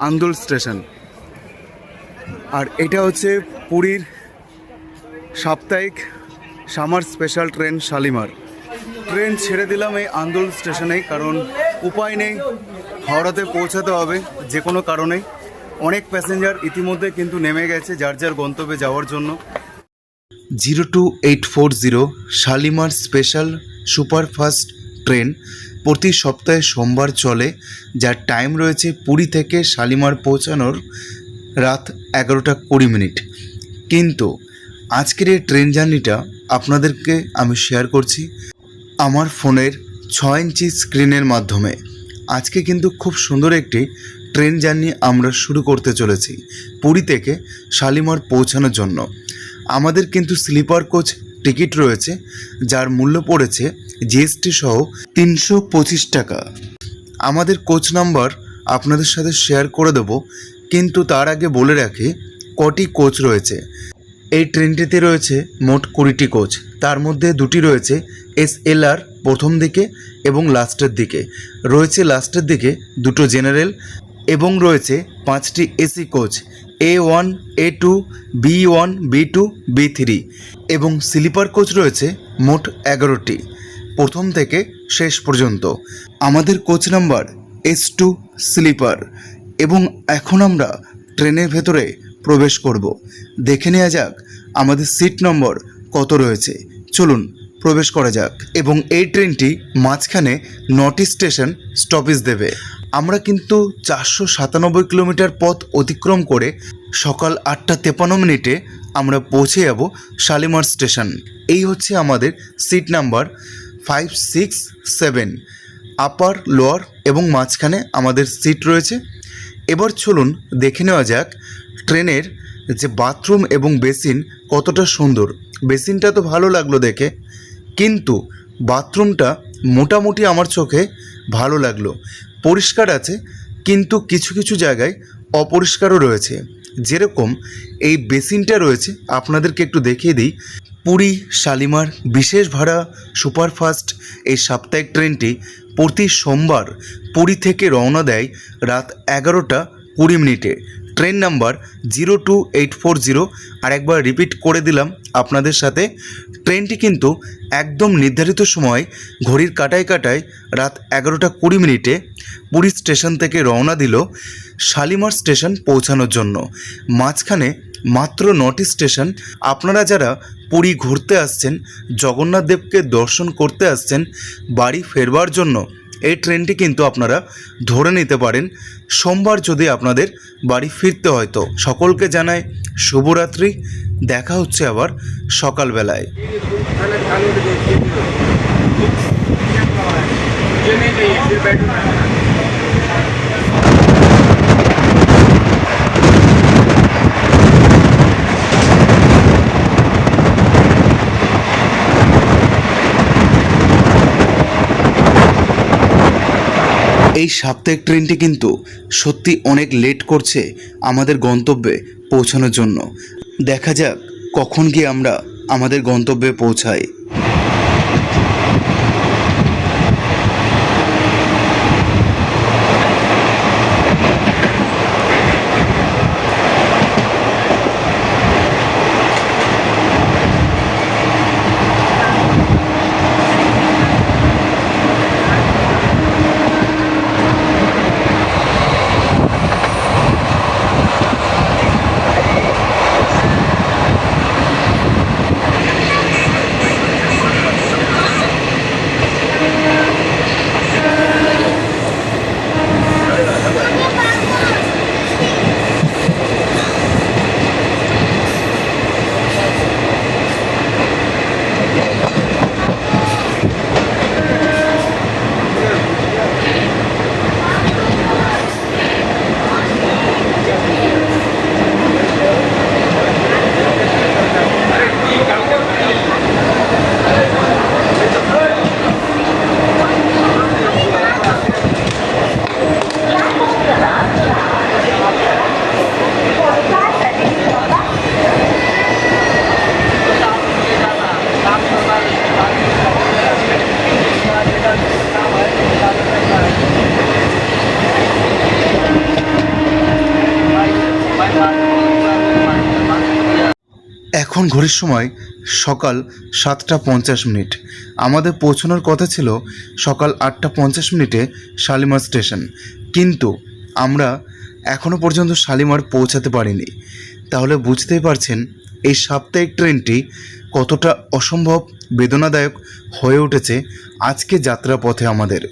Andul station. আর এটা হচ্ছে পুরীর সাপ্তাহিক summer special train Shalimar. Train ছেড়ে দিলাম এই আন্দোল স্টেশনেই, কারণ উপায় নেই, হাওড়াতে পৌঁছাতে হবে যে কোনো কারণেই। অনেক প্যাসেঞ্জার ইতিমধ্যে কিন্তু নেমে গেছে যার যার গন্তব্যে যাওয়ার জন্য। Zero two eight four zero Shalimar special superfast train প্রতি সপ্তাহে সোমবার চলে, যার টাইম রয়েছে পুরী থেকে শালিমার পৌঁছানোর রাত এগারোটা কুড়ি মিনিট। কিন্তু আজকের এই ট্রেন জার্নিটা আপনাদেরকে আমি শেয়ার করছি আমার ফোনের ছয় ইঞ্চি স্ক্রিনের মাধ্যমে। আজকে কিন্তু খুব সুন্দর একটি ট্রেন জার্নি আমরা শুরু করতে চলেছি পুরী থেকে শালিমার পৌঁছানোর জন্য। আমাদের কিন্তু স্লিপার কোচ টিকিট রয়েছে, যার মূল্য পড়েছে জিএসটি সহ তিনশো পঁচিশ টাকা। আমাদের কোচ নাম্বার আপনাদের সাথে শেয়ার করে দেব, কিন্তু তার আগে বলে রাখি, কটি কোচ রয়েছে। এই ট্রেনটিতে রয়েছে মোট কুড়িটি কোচ, তার মধ্যে দুটি রয়েছে এস এল আর প্রথম দিকে এবং লাস্টের দিকে। রয়েছে লাস্টের দিকে দুটো জেনারেল এবং রয়েছে পাঁচটি AC coach A one A two B one B two B three এবং স্লিপার কোচ রয়েছে মোট এগারোটি। প্রথম থেকে শেষ পর্যন্ত। আমাদের coach number S two sleeper এবং এখন আমরা ট্রেনের ভেতরে প্রবেশ করব। দেখে নেওয়া যাক আমাদের সিট নম্বর কত রয়েছে। চলুন প্রবেশ করা যাক এবং এই ট্রেনটি মাঝখানে নটি স্টেশন স্টপেজ দেবে। আমরা কিন্তু চারশো সাতানব্বই কিলোমিটার পথ অতিক্রম করে সকাল আটটা তেপান্ন মিনিটে আমরা পৌঁছে যাব শালিমার স্টেশন। এই হচ্ছে আমাদের seat number five, six, seven, upper, lower এবং মাঝখানে আমাদের সিট রয়েছে। এবার চলুন দেখে নেওয়া যাক ট্রেনের যে বাথরুম এবং বেসিন কতটা সুন্দর। বেসিনটা তো ভালো লাগল দেখে, কিন্তু বাথরুমটা মোটামুটি আমার চোখে ভালো লাগল। পরিষ্কার আছে, কিন্তু কিছু কিছু জায়গায় অপরিষ্কারও রয়েছে। যেরকম এই বেসিনটা রয়েছে, আপনাদেরকে একটু দেখিয়ে দিই। পুরী, শালিমার, বিশেষ ভাড়া, সুপারফাস্ট এই সাপ্তাহিক ট্রেনটি প্রতি সোমবার পুরী থেকে রওনা দেয় রাত এগারোটা কুড়ি মিনিটে। Train number zero two eight four zero আর একবার রিপিট করে দিলাম আপনাদের সাথে। ট্রেনটি কিন্তু একদম নির্ধারিত সময় ঘড়ির কাটায় কাটায় রাত এগারোটা কুড়ি মিনিটে পুরী স্টেশন থেকে রওনা দিল শালিমার স্টেশন পৌঁছানোর জন্য। মাঝখানে মাত্র নটি স্টেশন। আপনারা যারা পুরী ঘুরতে আসছেন জগন্নাথ দেবকে দর্শন করতে আসছেন, বাড়ি ফেরবার জন্য এই ট্রেনটি কিন্তু আপনারা ধরে নিতে পারেন। সোমবার যদি আপনাদের বাড়ি ফিরতে হয় তো সকলকে জানায় শুভরাত্রি। দেখা হচ্ছে আবার সকালবেলায়। এই সাপ্তাহিক ট্রেনটি কিন্তু সত্যি অনেক লেট করছে আমাদের গন্তব্যে পৌঁছানোর জন্য। দেখা যাক কখন গিয়ে আমরা আমাদের গন্তব্যে পৌঁছাই। এখন ঘড়ির সময় সকাল সাতটা পঞ্চাশ মিনিট। আমাদের পৌঁছানোর কথা ছিল সকাল আটটা পঞ্চাশ মিনিটে শালিমার স্টেশন। কিন্তু আমরা এখনও পর্যন্ত শালিমার পৌঁছাতে পারিনি। তাহলে বুঝতেই পারছেন এই সাপ্তাহিক ট্রেনটি কতটা অসম্ভব, বেদনাদায়ক হয়ে উঠেছে আজকে যাত্রা পথে আমাদের।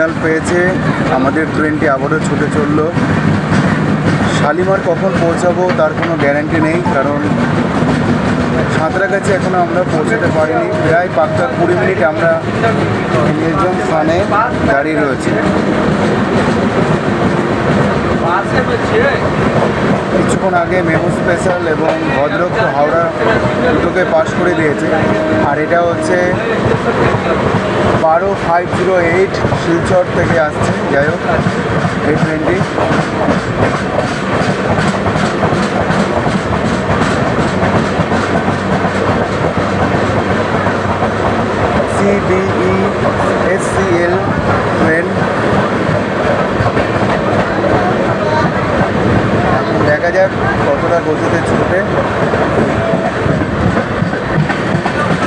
সিগন্যাল পেয়েছে। আমাদের ট্রেনটি আবারও ছুটে চলল। শালিমার কখন পৌঁছাবো তার কোনো গ্যারান্টি নেই, কারণ সাঁতরাগাছি এখনও আমরা পৌঁছাতে পারিনি। প্রায় পাক্কা কুড়ি মিনিট আমরা নির্জন স্থানে দাঁড়িয়ে রয়েছি। কিছুক্ষণ আগে মেমো স্পেশাল এবং ভদ্রক হাওড়া দুটোকে পাশ করে দিয়েছে। আর এটা হচ্ছে বারো ফাইভ জিরো এইট শিলচর থেকে আসছে। যাই হোক, এই ট্রেনটি সিবিই এসসিএল ট্রেন এখন দেখা যাক কতটা গতিতে ছুটে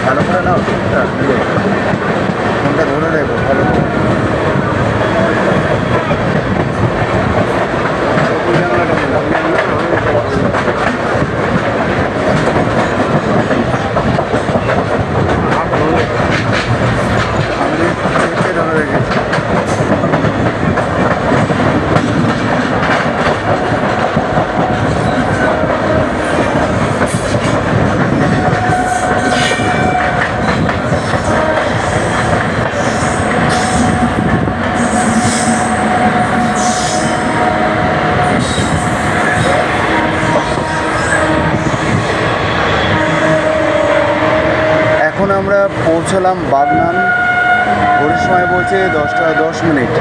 ভালো করে নাও ফোনটা নিজে। ফোনটা ধরে রেখো ভালো করে ওই জানালাটা খোলা। আমি চেপে ধরে রেখেছি এখন আমরা পৌঁছলাম বাগনান। ঘড়ির সময় বলছে দশটা দশ মিনিট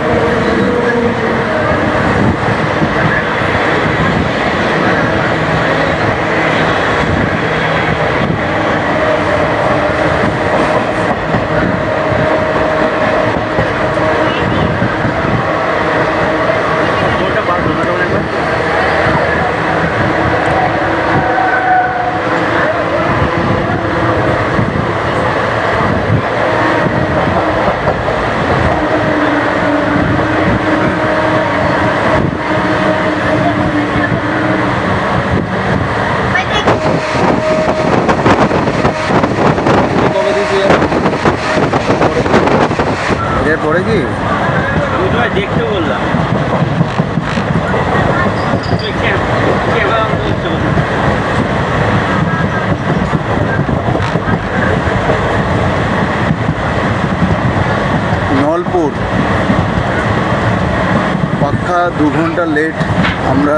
ওটা বার করো ওটা একবার কবে দিয়েছি এর পরে কি ওটা দেখতে বললাম তুই কে কে বা বলছো নলপুর পাক্কা দু ঘণ্টা লেট আমরা।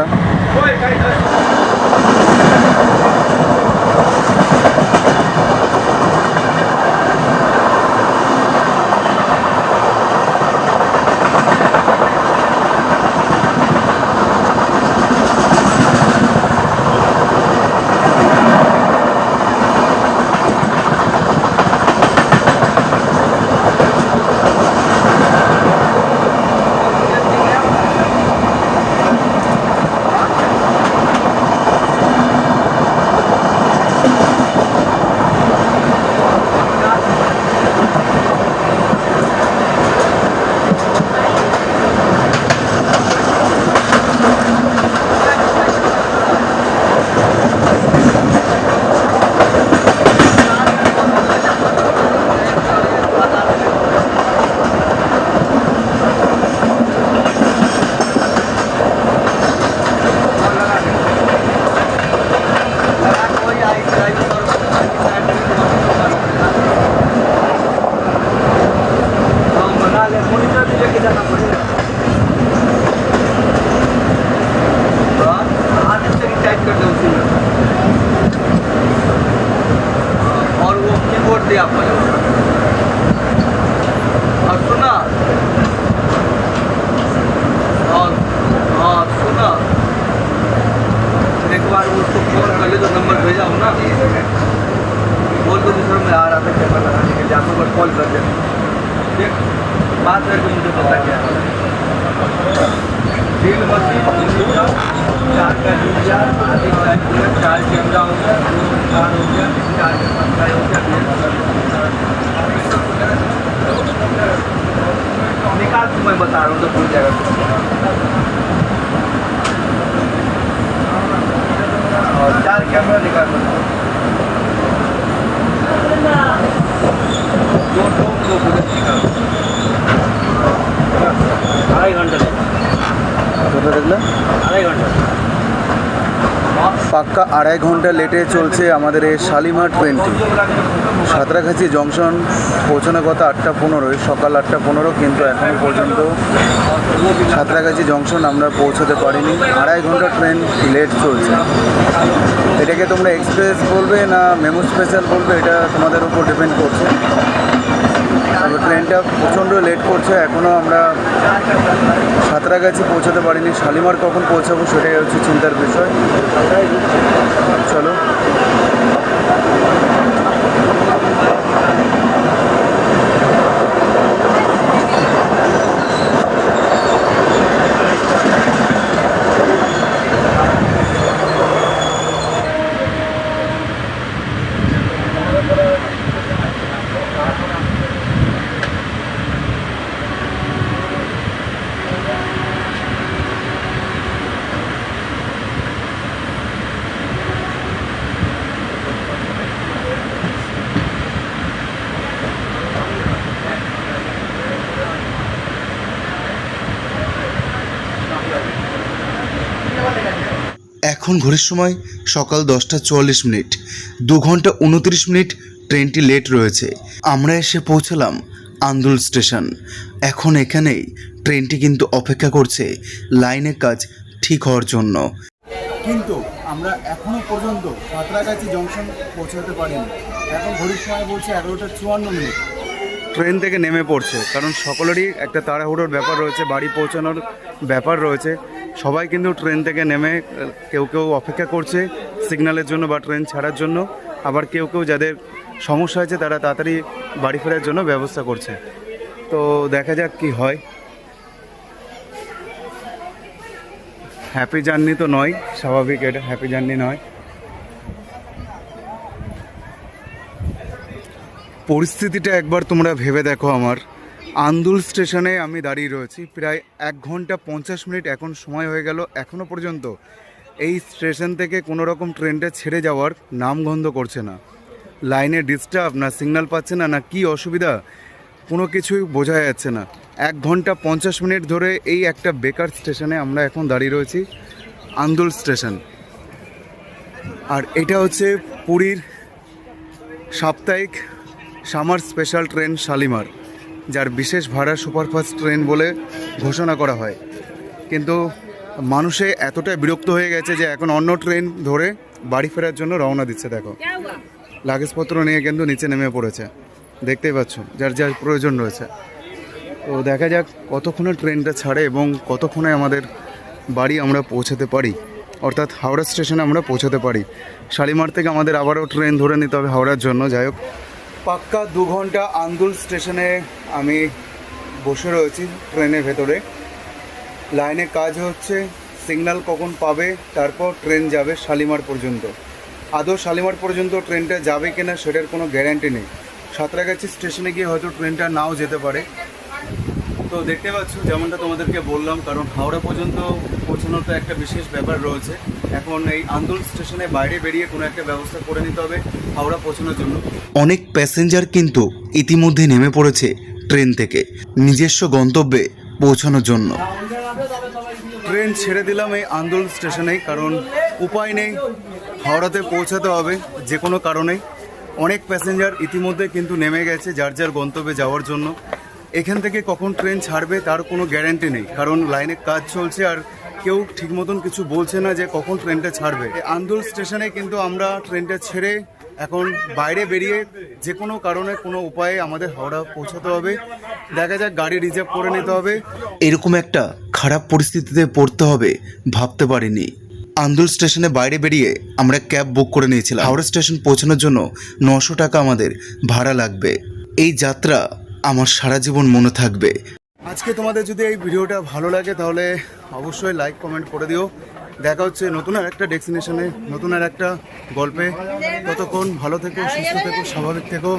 निकाल मैं बता रहा हूँ तो भूल जाएगा और चार कैमरा निकाल दो दो दो बुलेट निकाल अढ़ाई घंटे अढ़ाई घंटे পাক্কা আড়াই ঘণ্টা লেটে চলছে আমাদের এই শালিমার ট্রেনটি সাঁতরাগাছি জংশন পৌঁছানোর কথা আটটা পনেরোই সকাল আটটা পনেরো, কিন্তু এখনও পর্যন্ত সাঁতরাগাছি জংশন আমরা পৌঁছাতে পারিনি। আড়াই ঘণ্টা ট্রেন লেট চলছে। এটাকে তোমরা এক্সপ্রেস বলবে না মেমো স্পেশাল বলবে, এটা তোমাদের উপর ডিপেন্ড করছে। ট্রেনটা প্রচণ্ড লেট করছে এখনও আমরা সাঁতরা সাঁতরাগাছি পৌঁছাতে পারিনি। শালিমার কখন পৌঁছাবো সেটাই হচ্ছে চিন্তার বিষয়। চলো। এখন ঘড়ির সময় সকাল দশটা চুয়াল্লিশ মিনিট। দু ঘণ্টা উনত্রিশ মিনিট ট্রেনটি লেট রয়েছে। আমরা এসে পৌঁছালাম আন্দুল স্টেশন। এখন এখানেই ট্রেনটি কিন্তু অপেক্ষা করছে লাইনের কাজ ঠিক হওয়ার জন্য। কিন্তু আমরা এখনও পর্যন্ত সাঁতরাগাছি জংশন পৌঁছাতে পারিনি। এখন ঘড়ির সময় বলছে এগারোটা চুয়ান্ন মিনিট। ট্রেন থেকে নেমে পড়ছে কারণ সকলেরই একটা তাড়াহুড়োর ব্যাপার রয়েছে বাড়ি পৌঁছানোর ব্যাপার রয়েছে। সবাই কিন্তু ট্রেন থেকে নেমে, কেউ কেউ অপেক্ষা করছে সিগন্যালের জন্য বা ট্রেন ছাড়ার জন্য। আবার কেউ কেউ যাদের সমস্যা হয়েছে তারা তাড়াতাড়ি বাড়ি ফেরার জন্য ব্যবস্থা করছে। তো দেখা যাক কি হয়। হ্যাপি জার্নি তো নয়, স্বাভাবিক এটা হ্যাপি জার্নি নয়। পরিস্থিতিটা একবার তোমরা ভেবে দেখো আমার। আন্দুল স্টেশনে আমি দাঁড়িয়ে রয়েছি। প্রায় এক ঘণ্টা পঞ্চাশ মিনিট এখন সময় হয়ে গেল এখনও পর্যন্ত। এই স্টেশন থেকে কোনো রকম ট্রেনটা ছেড়ে যাওয়ার নামগন্ধ করছে না। লাইনে ডিস্টার্ব না সিগন্যাল পাচ্ছে না না কি অসুবিধা? কোনো কিছুই বোঝা যাচ্ছে না। এক ঘণ্টা পঞ্চাশ মিনিট ধরে এই একটা বেকার স্টেশনে আমরা এখন দাঁড়িয়ে রয়েছি, আন্দুল স্টেশন। আর এটা হচ্ছে পুরীর সাপ্তাহিক সামার স্পেশাল ট্রেন শালিমার। যার বিশেষ ভাড়া সুপারফাস্ট ট্রেন বলে ঘোষণা করা হয়। কিন্তু মানুষে এতটাই বিরক্ত হয়ে গেছে যে এখন অন্য ট্রেন ধরে বাড়ি ফেরার জন্য রওনা দিচ্ছে, দেখো। লাগেজপত্র নিয়ে কিন্তু নিচে নেমে পড়েছে। দেখতেই পাচ্ছ, যার যার প্রয়োজন রয়েছে। তো দেখা যাক কতক্ষণে ট্রেনটা ছাড়ে এবং কতক্ষণে আমাদের বাড়ি আমরা পৌঁছাতে পারি। অর্থাৎ হাওড়া স্টেশনে আমরা পৌঁছাতে পারি। শালিমার থেকে আমাদের আবারও ট্রেন ধরে নিতে হবে হাওড়ার জন্য। যাই হোক পাক্কা দু ঘণ্টা আন্দুল স্টেশনে আমি বসে রয়েছি ট্রেনের ভেতরে। লাইনে কাজ হচ্ছে, সিগন্যাল কখন পাবে, তারপর ট্রেন যাবে শালিমার পর্যন্ত। আদৌ শালিমার পর্যন্ত ট্রেনটা যাবে কিনা সেটার কোনো গ্যারান্টি নেই। সাঁতরাগাছি স্টেশনে গিয়ে হয়তো ট্রেনটা নাও যেতে পারে। তো দেখতে পাচ্ছ যেমনটা তোমাদেরকে বললাম কারণ হাওড়া পর্যন্ত পৌঁছানোর তো একটা বিশেষ ব্যাপার রয়েছে। এখন এই আন্দোল স্টেশনে বাইরে বেরিয়ে কোনো একটা ব্যবস্থা করে নিতে হবে হাওড়া পৌঁছানোর জন্য। অনেক প্যাসেঞ্জার কিন্তু ইতিমধ্যে নেমে পড়েছে ট্রেন থেকে নিজস্ব গন্তব্যে পৌঁছানোর জন্য। ট্রেন ছেড়ে দিলাম এই আন্দোল স্টেশনেই কারণ উপায় নেই হাওড়াতে পৌঁছাতে হবে যে কোনো কারণেই। অনেক প্যাসেঞ্জার ইতিমধ্যে কিন্তু নেমে গেছে যার যার গন্তব্যে যাওয়ার জন্য। এখান থেকে কখন ট্রেন ছাড়বে তার কোনো গ্যারান্টি নেই। কারণ লাইনে কাজ চলছে আর কেউ ঠিক মতন কিছু বলছে না যে কখন ট্রেনটা ছাড়বে। আন্দোল স্টেশনে কিন্তু আমরা ট্রেনটা ছেড়ে এখন বাইরে বেরিয়ে যে কোনো কারণে কোনো উপায়ে আমাদের হাওড়া পৌঁছাতে হবে। দেখা যাক গাড়ি রিজার্ভ করে নিতে হবে। এরকম একটা খারাপ পরিস্থিতিতে পড়তে হবে ভাবতে পারিনি। আন্দুল স্টেশনে বাইরে বেরিয়ে আমরা ক্যাব বুক করে নিয়েছিলাম। হাওড়া স্টেশন পৌঁছানোর জন্য নশো টাকা আমাদের ভাড়া লাগবে। এই যাত্রা আমার সারা জীবন মনে থাকবে। আজকে তোমাদের যদি এই ভিডিওটা ভালো লাগে, তাহলে অবশ্যই লাইক কমেন্ট করে দিও। দেখা হচ্ছে নতুন আর একটা ডেস্টিনেশনে নতুন আর একটা গল্পে। ততক্ষণ ভালো থেকো, সুস্থ থেকো, স্বাভাবিক থেকো।